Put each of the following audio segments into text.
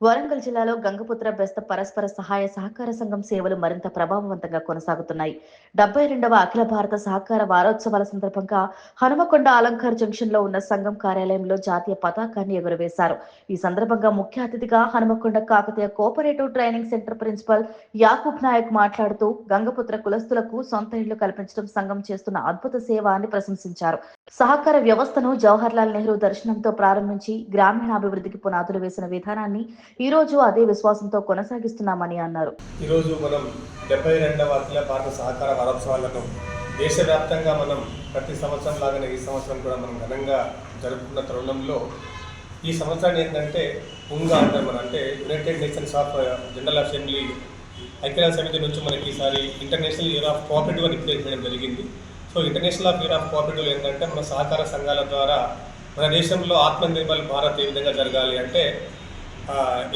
వరంగల్ జిల్లాలో గంగపుత్ర బెస్త పరస్పర సహాయ సహకార సంఘం సేవలు మరింత ప్రభావవంతంగా కొనసాగుతున్నాయి. డెబ్బై రెండవ అఖిల భారత సహకార వారోత్సవాల సందర్భంగా హనుమకొండ అలంకార్ జంక్షన్లో ఉన్న సంఘం కార్యాలయంలో జాతీయ పతాకాన్ని ఎగురవేశారు. ఈ సందర్భంగా ముఖ్య అతిథిగా Hanumakonda Kakatiya cooperative training centre principal Yakub Naik మాట్లాడుతూ గంగపుత్ర కులస్తులకు సొంత ఇళ్ళు కల్పించడం సంఘం చేస్తున్న అద్భుత సేవ అని ప్రశంసించారు. సహకార వ్యవస్థను జవహర్లాల్ నెహ్రూ దర్శనంతో ప్రారంభించి గ్రామీణాభివృద్ధికి పునాదులు వేసిన విధానాన్ని ఈ రోజు అదే విశ్వాసంతో కొనసాగిస్తున్నామని అన్నారు. ఈరోజు మనం డెబ్బై రెండవ అఖిల భారత సహకార వారోత్సవాలను దేశవ్యాప్తంగా మనం ప్రతి సంవత్సరం లాగానే ఈ సంవత్సరం కూడా మనం ఘనంగా జరుపుకున్న తరుణంలో ఈ సంవత్సరాన్ని ఏంటంటే ఉంగా అంటారు మనం. అంటే United Nations of General Assembly ఐక్యరాజ్య సమితి నుంచి మనకి ఈసారి ఇంటర్నేషనల్ ఇయర్ ఆఫ్ కోఆపరేటివ్ అని డిక్లేర్ చేయడం జరిగింది. So international of year of cooperative ఏంటంటే మన సహకార సంఘాల ద్వారా మన దేశంలో ఆత్మనిర్భర్ భారత్ ఏ విధంగా జరగాలి అంటే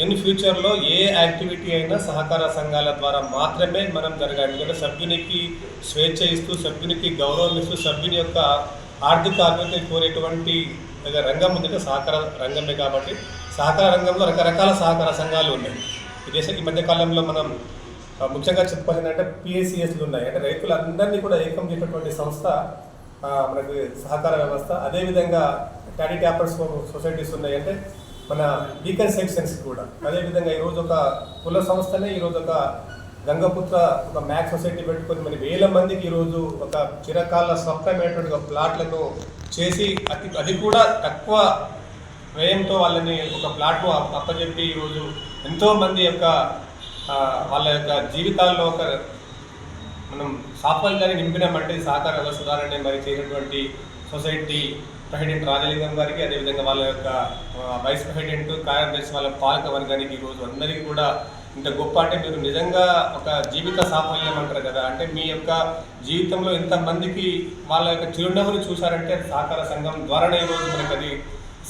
ఇన్ ఫ్యూచర్లో ఏ యాక్టివిటీ అయినా సహకార సంఘాల ద్వారా మాత్రమే మనం జరగాలి. ఎందుకంటే సభ్యునికి స్వేచ్ఛ ఇస్తూ సభ్యునికి గౌరవం ఇస్తూ సభ్యుని యొక్క ఆర్థిక అభివృద్ధి కోరేటువంటి రంగం ఉందంటే సహకార రంగమే కాబట్టి సహకార రంగంలో రకరకాల సహకార సంఘాలు ఉన్నాయి. ఈ దేశ ఈ మధ్యకాలంలో మనం ముఖ్యంగా చెప్పాలంటే అంటే పిఎస్సిఎస్లు ఉన్నాయి. అంటే రైతులందరినీ కూడా ఏకం చేసినటువంటి సంస్థ మనకి సహకార వ్యవస్థ. అదేవిధంగా టాడీ ట్యాపర్స్ సొసైటీస్ ఉన్నాయి. అంటే మన బీకన్ సెక్షన్స్ కూడా. అదేవిధంగా ఈరోజు ఒక కుల సంస్థనే ఈరోజు ఒక గంగపుత్ర ఒక మ్యాక్ సొసైటీ పెట్టుకొని మరి వేల మందికి ఈరోజు ఒక చిరకాల స్వప్నమైనటువంటి ఒక ప్లాట్లను చేసి అతి అది కూడా తక్కువ వ్యయంతో వాళ్ళని ఒక ప్లాట్ను అప్పచెప్పి ఈరోజు ఎంతోమంది యొక్క వాళ్ళ యొక్క జీవితాల్లో ఒక మనం సాఫల్యాన్ని నింపినామంటే ఈ సహకార వ్యవస్థ మరి చేసినటువంటి సొసైటీ ప్రెసిడెంట్ రాజలింగం గారికి అదేవిధంగా వాళ్ళ యొక్క వైస్ ప్రెసిడెంట్ కార్యదర్శి వాళ్ళ పాలక వర్గానికి ఈరోజు అందరికీ కూడా ఇంత గొప్ప అంటే మీరు నిజంగా ఒక జీవిత సాఫల్యం అంటారు కదా. అంటే మీ యొక్క జీవితంలో ఎంతమందికి వాళ్ళ యొక్క చిరునవ్వుని చూశారంటే సహకార సంఘం ద్వారానే ఈరోజు మనకు అది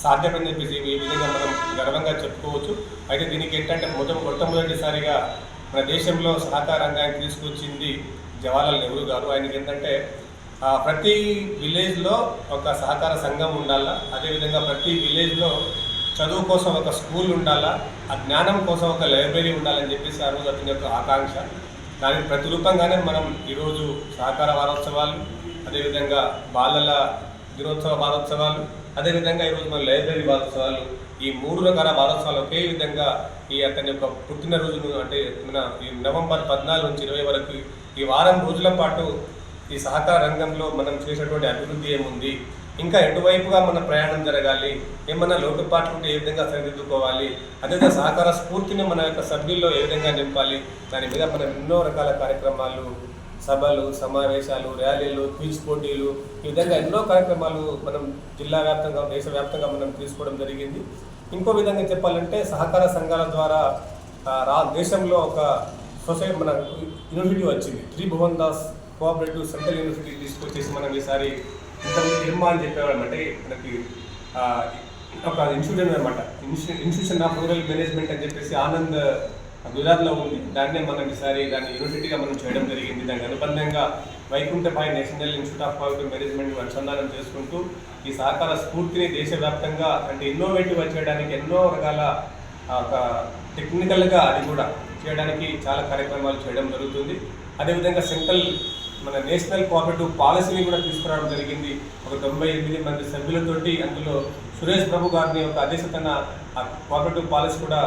సాధ్యమని చెప్పేసి ఈ విధంగా మనం గర్వంగా చెప్పుకోవచ్చు. అయితే దీనికి ఏంటంటే మొదటి మొట్టమొదటిసారిగా మన దేశంలో సహకార రంగాన్ని తీసుకొచ్చింది జవహర్లాల్ నెహ్రూ గారు. ఆయనకి ఏంటంటే ప్రతి విలేజ్లో ఒక సహకార సంఘం ఉండాలా? అదేవిధంగా ప్రతి విలేజ్లో చదువు కోసం ఒక స్కూల్ ఉండాలా? ఆ జ్ఞానం కోసం ఒక లైబ్రరీ ఉండాలని చెప్పేసి ఆ రోజు అతని యొక్క ఆకాంక్ష. దానికి ప్రతిరూపంగానే మనం ఈరోజు సహకార వారోత్సవాలు అదేవిధంగా బాలల దినోత్సవ వారోత్సవాలు అదేవిధంగా ఈరోజు మన లైబ్రరీ వారోత్సవాలు ఈ మూడు రకాల వారోత్సవాలు ఒకే విధంగా ఈ అతని యొక్క పుట్టినరోజును అంటే మన ఈ నవంబర్ పద్నాలుగు నుంచి ఇరవై వరకు ఈ వారం రోజుల పాటు ఈ సహకార రంగంలో మనం చేసినటువంటి అభివృద్ధి ఏముంది? ఇంకా ఎటువైపుగా మన ప్రయాణం జరగాలి? ఏమన్నా లోటుపాట్లు ఉంటే ఏ విధంగా సరిదిద్దుకోవాలి? అదేవిధంగా సహకార స్ఫూర్తిని మన యొక్క సభ్యుల్లో ఏ విధంగా నింపాలి? దాని మీద మనం ఎన్నో రకాల కార్యక్రమాలు సభలు సమావేశాలు ర్యాలీలు క్విజ్ పోటీలు ఈ విధంగా ఎన్నో కార్యక్రమాలు మనం జిల్లా వ్యాప్తంగా దేశవ్యాప్తంగా మనం తీసుకోవడం జరిగింది. ఇంకో విధంగా చెప్పాలంటే సహకార సంఘాల ద్వారా రా దేశంలో ఒక సొసైటీ మన యూనివర్సిటీ వచ్చింది. Shri Das cooperative central university తీసుకొచ్చేసి మనం ఈసారి ఇంత నిర్మా అని చెప్పేవాళ్ళం. అంటే మనకి ఒక ఇన్స్టిట్యూషన్ అనమాట ఇన్స్టిట్యూషన్ ఆఫ్ రూరల్ మేనేజ్మెంట్ అని చెప్పేసి ఆనంద్ గుజరాత్లో ఉంది. దాన్నే మనం ఈసారి దాన్ని యూనివర్సిటీగా మనం చేయడం జరిగింది. దానికి అనుబంధంగా వైకుంఠపాయి national institute of cooperative management అనుసంధానం చేసుకుంటూ ఈ సహకార స్ఫూర్తిని దేశవ్యాప్తంగా అంటే ఇన్నోవేటివ్గా చేయడానికి ఎన్నో రకాల ఒక టెక్నికల్గా అది కూడా చేయడానికి చాలా కార్యక్రమాలు చేయడం జరుగుతుంది. అదేవిధంగా సెంట్రల్ మన నేషనల్ కోఆపరేటివ్ పాలసీని కూడా తీసుకురావడం జరిగింది. ఒక తొంభై ఎనిమిది మంది సభ్యులతోటి అందులో సురేష్ ప్రభు గారిని ఒక అధ్యక్షతన ఆ కోఆపరేటివ్ పాలసీ కూడా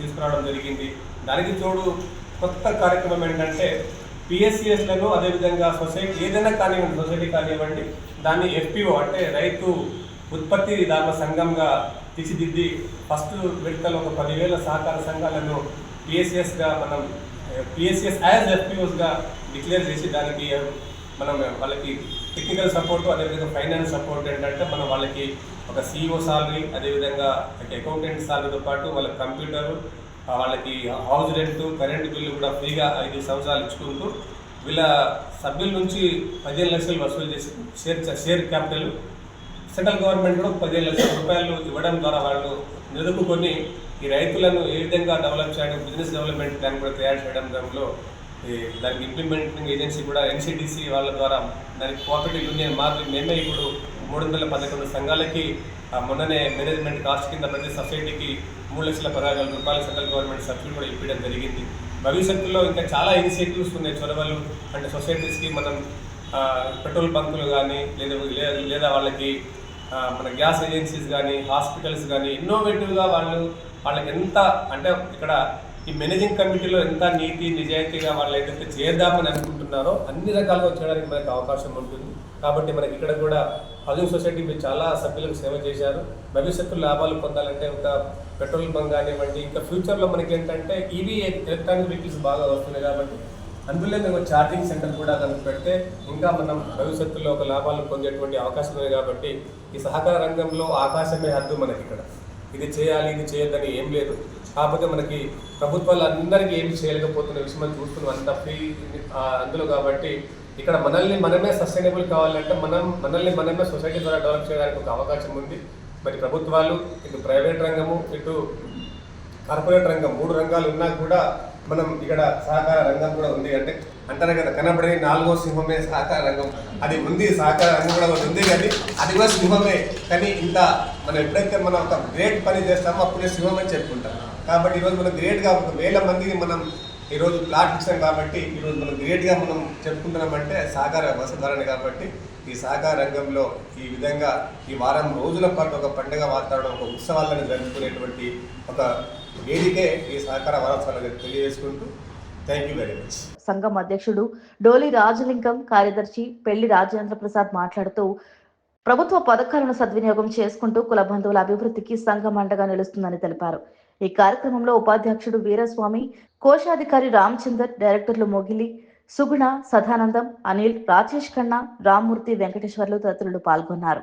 తీసుకురావడం జరిగింది. దానికి తోడు కొత్త కార్యక్రమం ఏంటంటే పిఎస్సిఎస్లను అదేవిధంగా సొసైటీ ఏదైనా కానివ్వండి సొసైటీ కానివ్వండి దాన్ని ఎఫ్పిఓ అంటే రైతు ఉత్పత్తి దారుల సంఘంగా తీర్చిదిద్ది ఫస్ట్ విడతలో ఒక పదివేల సహకార సంఘాలను పిఎస్సిఎస్గా మనం పిఎస్సిఎస్ యాజ్ ఎఫ్పిఓస్గా డిక్లేర్ చేసి దానికి మనం వాళ్ళకి టెక్నికల్ సపోర్ట్ అదేవిధంగా ఫైనాన్స్ సపోర్ట్ ఏంటంటే మనం వాళ్ళకి ఒక సీఈఓ సాలరీ అదేవిధంగా అకౌంటెంట్ సాలరీతో పాటు వాళ్ళ కంప్యూటర్ వాళ్ళకి హౌస్ రెంట్ కరెంట్ బిల్లు కూడా ఫ్రీగా ఐదు సంవత్సరాలు ఇచ్చుకుంటూ వీళ్ళ సభ్యుల నుంచి పదిహేను లక్షలు వసూలు చేసి share share capital central government కూడా పదిహేను లక్షల రూపాయలు ఇవ్వడం ద్వారా వాళ్ళు నిలుపుకొని ఈ రైతులను ఏ విధంగా డెవలప్ చేయడం బిజినెస్ డెవలప్మెంట్ ప్లాన్ కూడా తయారు చేయడం దానిలో ఈ దానికి ఇంప్లిమెంటింగ్ ఏజెన్సీ కూడా ఎన్సిడిసి వాళ్ళ ద్వారా దానికి కోఆపరేటివ్ యూనియన్ మాత్రం మేమే ఇప్పుడు మూడు వందల పదకొండు సంఘాలకి మొన్ననే మేనేజ్మెంట్ కాస్ట్ కింద ప్రతి సొసైటీకి మూడు లక్షల పదహారు వేల రూపాయల సెంట్రల్ గవర్నమెంట్ సబ్సిడీ కూడా ఇవ్వడం జరిగింది. భవిష్యత్తులో ఇంకా చాలా ఇనిషియేటివ్స్ ఉన్నాయి చొరవలు. అంటే సొసైటీస్కి మనం పెట్రోల్ బంకులు కానీ లేదా లేదా- లేదా వాళ్ళకి మన గ్యాస్ ఏజెన్సీస్ కానీ హాస్పిటల్స్ కానీ ఇన్నోవేటివ్గా వాళ్ళు వాళ్ళకి ఎంత అంటే ఇక్కడ ఈ మేనేజింగ్ కమిటీలో ఎంత నీతి నిజాయితీగా వాళ్ళు ఏదైతే చేద్దామని అనుకుంటున్నారో అన్ని రకాలుగా చేయడానికి మనకు అవకాశం ఉంటుంది. కాబట్టి మనకి ఇక్కడ కూడా హౌసింగ్ సొసైటీ మీరు చాలా సభ్యులకు సేవ చేశారు. భవిష్యత్తు లాభాలు పొందాలంటే ఒక పెట్రోల్ బంక్ కానివ్వండి ఇంకా ఫ్యూచర్లో మనకి ఏంటంటే ఈవీ ఎలక్ట్రానిక్ వెహికల్స్ బాగా వస్తున్నాయి కాబట్టి అందులో మేము ఛార్జింగ్ సెంటర్ కూడా కనుక పెడితే ఇంకా మనం భవిష్యత్తులో ఒక లాభాలు పొందేటువంటి అవకాశం ఉంది కాబట్టి ఈ సహకార రంగంలో ఆకాశమే హద్దు మనకి ఇక్కడ. ఇది చేయాలి ఇది చేయొద్దని ఏం లేదు. కాకపోతే మనకి ప్రభుత్వాలు అందరికీ ఏమి చేయలేకపోతున్న విషయం మనం చూస్తున్నాం. అంత ఫ్రీ అందులో కాబట్టి ఇక్కడ మనల్ని మనమే సస్టైనబుల్ కావాలంటే మనం మనల్ని మనమే సొసైటీ ద్వారా డెవలప్ చేయడానికి ఒక అవకాశం ఉంది. మరి ప్రభుత్వాలు ఇటు ప్రైవేట్ రంగము ఇటు కార్పొరేట్ రంగం మూడు రంగాలు ఉన్నా కూడా మనం ఇక్కడ సహకార రంగం కూడా ఉంది. అంటే అంటారు కదా కనబడే నాలుగో సింహమే సహకార రంగం. అది ఉంది సహకార రంగం కూడా ఒకటి ఉంది కానీ అది కూడా సింహమే. కానీ ఇంత మనం ఎప్పుడైతే మనం ఒక గ్రేట్ పని చేస్తామో అప్పుడే సింహం అని చెప్పుకుంటాం. కాబట్టి ఈరోజు మనం గ్రేట్గా ఒక వేల మందిని మనం ఈరోజు ప్లాట్ ఇచ్చాం కాబట్టి ఈరోజు మనం గ్రేట్గా మనం చెప్పుకుంటున్నామంటే సహకార వసధారణ కాబట్టి ఈ సహకార రంగంలో ఈ విధంగా ఈ వారం రోజుల పాటు ఒక పండుగ వాతావరణం ఒక ఉత్సవాలను జరుపుకునేటువంటి ఒక వేదికే ఈ సహకార వారోత్సవాలను తెలియజేసుకుంటూ థ్యాంక్ యూ వెరీ మచ్ సంఘం అధ్యక్షుడు డోలి రాజలింగం కార్యదర్శి పెళ్ళి రాజేంద్ర ప్రసాద్ మాట్లాడుతూ ప్రభుత్వ పథకాలను సద్వినియోగం చేసుకుంటూ కుల బంధువుల అభివృద్ధికి సంఘం అండగా నిలుస్తుందని తెలిపారు. ఈ కార్యక్రమంలో ఉపాధ్యక్షుడు వీరస్వామి కోశాధికారి రామచందర్ డైరెక్టర్లు మొగిలి సుగుణ సదానందం అనిల్ రాజేష్ ఖన్నా రామ్మూర్తి వెంకటేశ్వర్లు తదితరులు పాల్గొన్నారు.